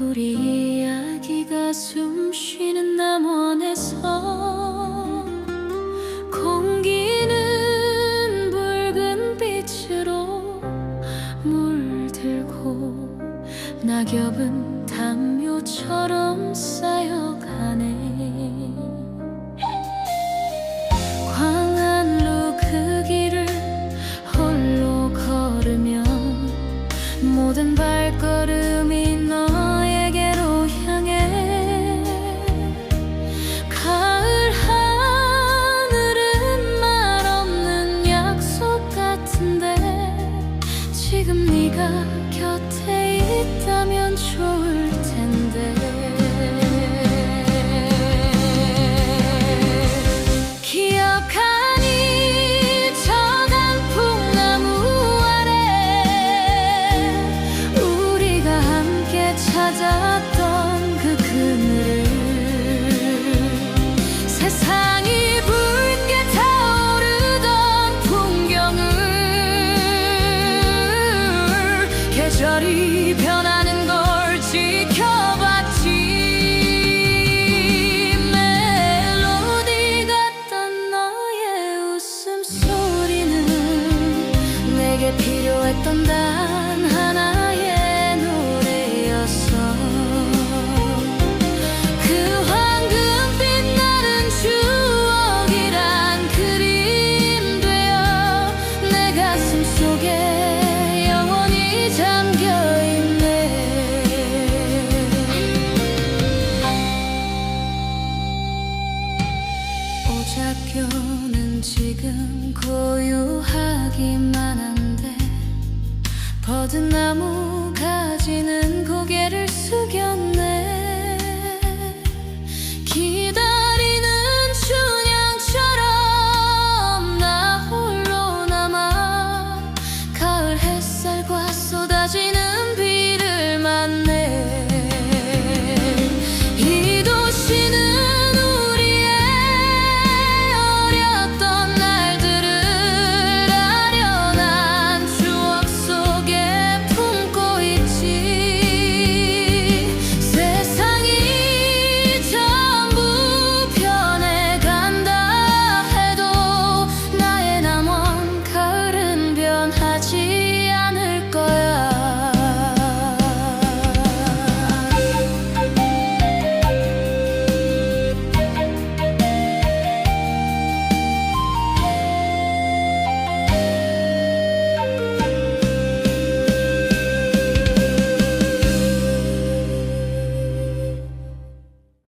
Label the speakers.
Speaker 1: 우리 이야기가 숨쉬는 남원에서 공기는 붉은 빛으로 물들고 낙엽은 담요처럼 쌓여가네. 좋을 텐데. 기억하니 저 단풍나무 아래 우리가 함께 찾았던 그 그늘을 세상이 붉게 타오르던 풍경을 계절이 내게 필요했던 단 하나의 노래였어. 그 황금빛 나는 추억이란 그림 되어 내 가슴 속에 영원히 잠겨 있네. 오작교는 지금 고요하기만 한데 버드나무 가지는 고개를 숙였네